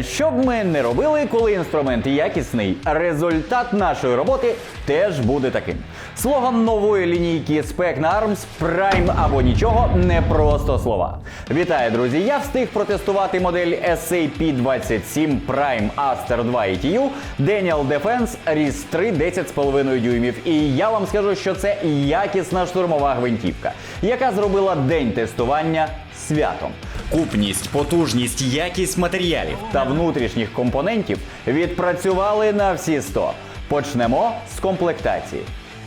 Що б ми не робили, коли інструмент якісний, результат нашої роботи теж буде таким. Слоган нової лінійки Spec Arms Prime або нічого не просто слова. Вітаю, друзі! Я встиг протестувати модель SAP27 Prime Aster 2 ETU Daniel Defense RIS 3 10,5 дюймів. І я вам скажу, що це якісна штурмова гвинтівка, яка зробила день тестування святом. Купність, потужність, якість матеріалів та внутрішніх компонентів відпрацювали на всі 100. Почнемо з комплектації.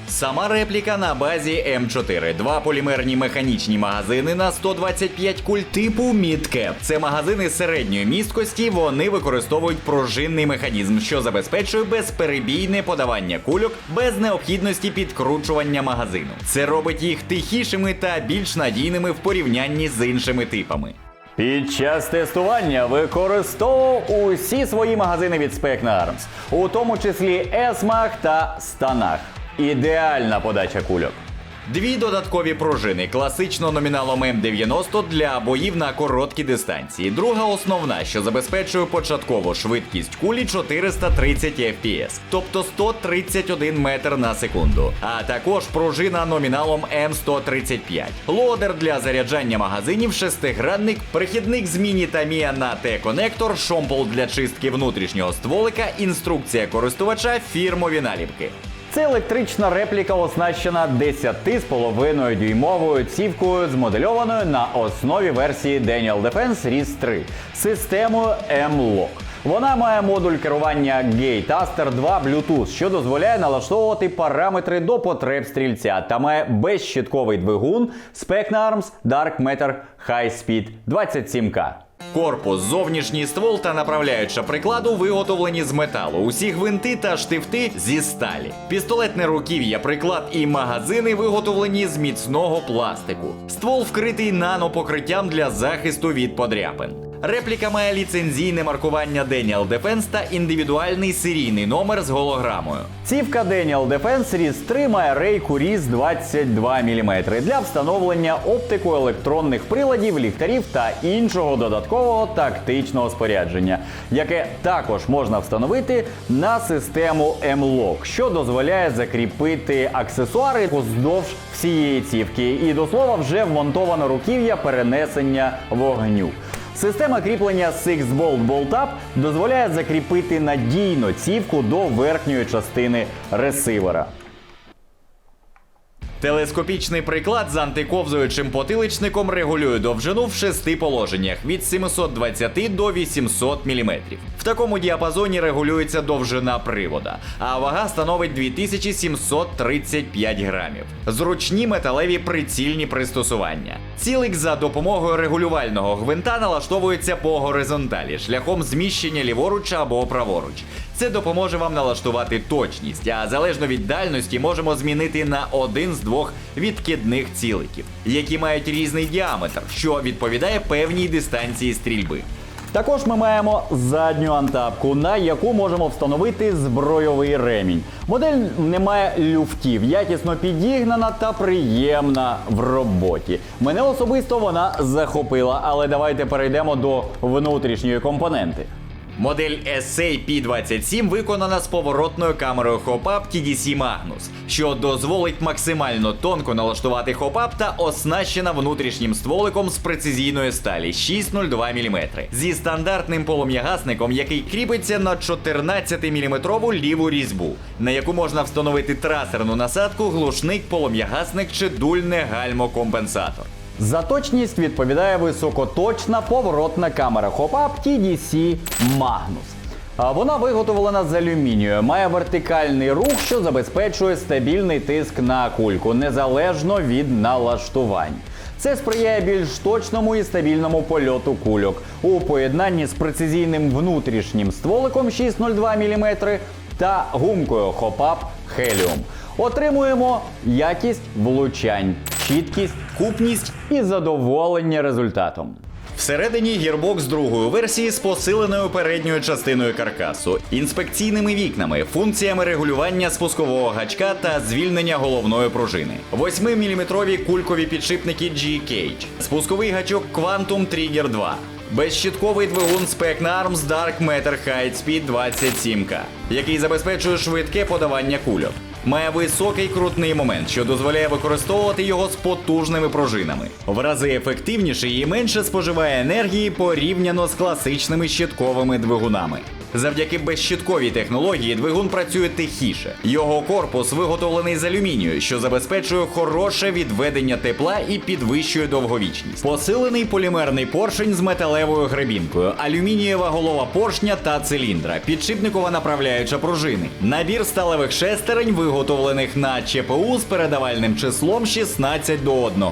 Сама репліка на базі М4. Два полімерні механічні магазини на 125 куль типу Midcap. Це магазини середньої місткості. Вони використовують пружинний механізм, що забезпечує безперебійне подавання кульок без необхідності підкручування магазину. Це робить їх тихішими та більш надійними в порівнянні з іншими типами. Під час тестування використовував усі свої магазини від Spec Arms, у тому числі Есмах та Станах. Ідеальна подача кульок. Дві додаткові пружини класично номіналом М90 для боїв на короткі дистанції. Друга основна, що забезпечує початкову швидкість кулі 430 FPS, тобто 131 метр на секунду. А також пружина номіналом М135. Лодер для заряджання магазинів, шестигранник, перехідник з міні та мія на Т-конектор, шомпол для чистки внутрішнього стволика, інструкція користувача, фірмові наліпки. Це електрична репліка оснащена 10,5 дюймовою цівкою, змодельованою на основі версії Daniel Defense RIS 3 системою M-Lock. Вона має модуль керування Gate Aster 2 Bluetooth, що дозволяє налаштовувати параметри до потреб стрільця та має безщитковий двигун Spec Arms Dark Matter High Speed 27K. Корпус, зовнішній ствол та направляюча прикладу виготовлені з металу. Усі гвинти та штифти зі сталі. Пістолетне руків'я, приклад і магазини виготовлені з міцного пластику. Ствол вкритий нанопокриттям для захисту від подряпин. Репліка має ліцензійне маркування Daniel Defense та індивідуальний серійний номер з голограмою. Цівка Daniel Defense RIS 3 має рейку RIS 22 мм для встановлення оптико-електронних приладів, ліхтарів та іншого додаткового тактичного спорядження, яке також можна встановити на систему M-Lock, що дозволяє закріпити аксесуари уздовж всієї цівки. І до слова вже вмонтовано руків'я перенесення вогню. Система кріплення Six Bolt Bolt Up дозволяє закріпити надійно цівку до верхньої частини ресивера. Телескопічний приклад з антиковзуючим потиличником регулює довжину в шести положеннях від 720 до 800 мм. В такому діапазоні регулюється довжина привода, а вага становить 2735 грамів. Зручні металеві прицільні пристосування. Цілик за допомогою регулювального гвинта налаштовується по горизонталі шляхом зміщення ліворуч або праворуч. Це допоможе вам налаштувати точність, а залежно від дальності можемо змінити на один з двох відкидних ціликів, які мають різний діаметр, що відповідає певній дистанції стрільби. Також ми маємо задню антапку, на яку можемо встановити збройовий ремінь. Модель не має люфтів, якісно підігнана та приємна в роботі. Мене особисто вона захопила, але давайте перейдемо до внутрішньої компоненти. Модель SAP27 виконана з поворотною камерою Hop-Up TDC Magnus, що дозволить максимально тонко налаштувати хоп-ап та оснащена внутрішнім стволиком з прецизійної сталі 602 мм зі стандартним полум'ягасником, який кріпиться на 14-мм ліву різьбу, на яку можна встановити трасерну насадку, глушник, полум'ягасник чи дульне гальмо-компенсатор. За точність відповідає високоточна поворотна камера Hop-Up TDC Magnus. Вона виготовлена з алюмінію, має вертикальний рух, що забезпечує стабільний тиск на кульку, незалежно від налаштувань. Це сприяє більш точному і стабільному польоту кульок у поєднанні з прецизійним внутрішнім стволиком 602 мм та гумкою Hop-Up Helium. Отримуємо якість влучань, чіткість, купність і задоволення результатом. Всередині гірбокс другої версії з посиленою передньою частиною каркасу, інспекційними вікнами, функціями регулювання спускового гачка та звільнення головної пружини, 8-мм кулькові підшипники G-Cage, спусковий гачок Quantum Trigger 2, Безщитковий двигун Spec Arms Dark Matter High Speed 27K, який забезпечує швидке подавання кульок. Має високий крутний момент, що дозволяє використовувати його з потужними пружинами. В рази ефективніше і менше споживає енергії порівняно з класичними щитковими двигунами. Завдяки безщитковій технології двигун працює тихіше. Його корпус виготовлений з алюмінію, що забезпечує хороше відведення тепла і підвищує довговічність. Посилений полімерний поршень з металевою гребінкою, алюмінієва голова поршня та циліндра, підшипникова направляюча пружини, набір сталевих шестерень, виготовлених на ЧПУ з передавальним числом 16 до 1.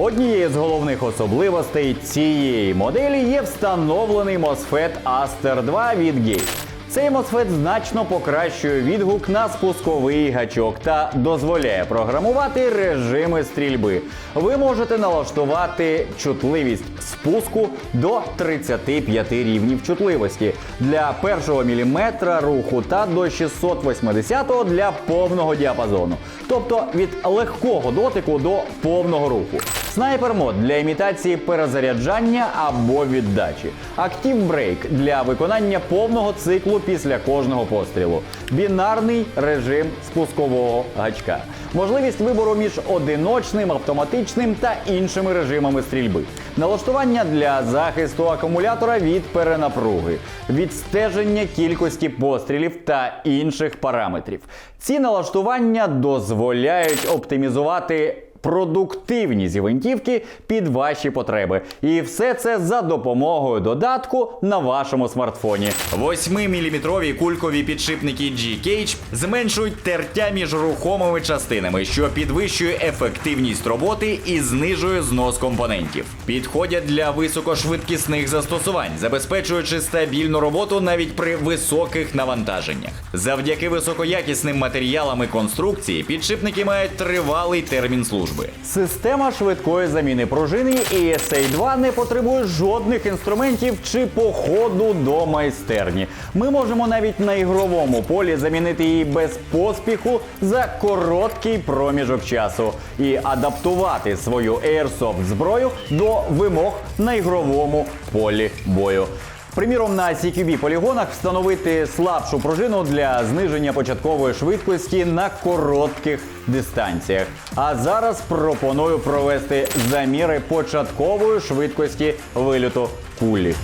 Однією з головних особливостей цієї моделі є встановлений MOSFET Aster 2 від Gate. Цей MOSFET значно покращує відгук на спусковий гачок та дозволяє програмувати режими стрільби. Ви можете налаштувати чутливість спуску до 35 рівнів чутливості для першого міліметра руху та до 680 для повного діапазону, тобто від легкого дотику до повного руху. Снайпер мод для імітації перезаряджання або віддачі. Active Break для виконання повного циклу після кожного пострілу. Бінарний режим спускового гачка. Можливість вибору між одиночним, автоматичним та іншими режимами стрільби. Налаштування для захисту акумулятора від перенапруги, відстеження кількості пострілів та інших параметрів. Ці налаштування дозволяють оптимізувати продуктивність гвинтівки під ваші потреби. І все це за допомогою додатку на вашому смартфоні. 8-мм кулькові підшипники G-Cage зменшують тертя між рухомими частинами, що підвищує ефективність роботи і знижує знос компонентів. Підходять для високошвидкісних застосувань, забезпечуючи стабільну роботу навіть при високих навантаженнях. Завдяки високоякісним матеріалам і конструкції підшипники мають тривалий термін служби. Система швидкої заміни пружини ESA 2 не потребує жодних інструментів чи походу до майстерні. Ми можемо навіть на ігровому полі замінити її без поспіху за короткий проміжок часу і адаптувати свою Airsoft зброю до вимог на ігровому полі бою. Приміром, на CQB полігонах встановити слабшу пружину для зниження початкової швидкості на коротких дистанціях. А зараз пропоную провести заміри початкової швидкості вильоту кулі.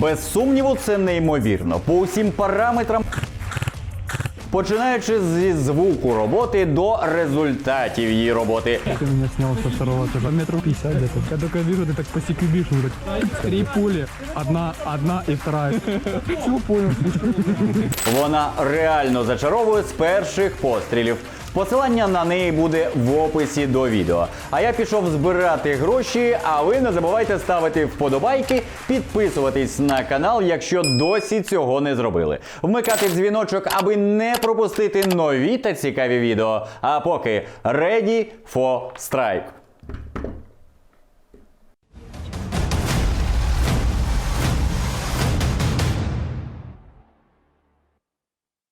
Без сумніву, це неймовірно. По усім параметрам. Починаючи зі звуку роботи до результатів її роботи. Ты меня снял со второго этажа. Метров 50 где-то. Я только вижу, ты так по секюбишь вроде. Три пули. Одна, одна и вторая. Все понял. Вона реально зачаровує з перших пострілів. Посилання на неї буде в описі до відео. А я пішов збирати гроші. А ви не забувайте ставити вподобайки, підписуватись на канал, якщо досі цього не зробили. Вмикати дзвіночок, аби не пропустити нові та цікаві відео. А поки ready for strike.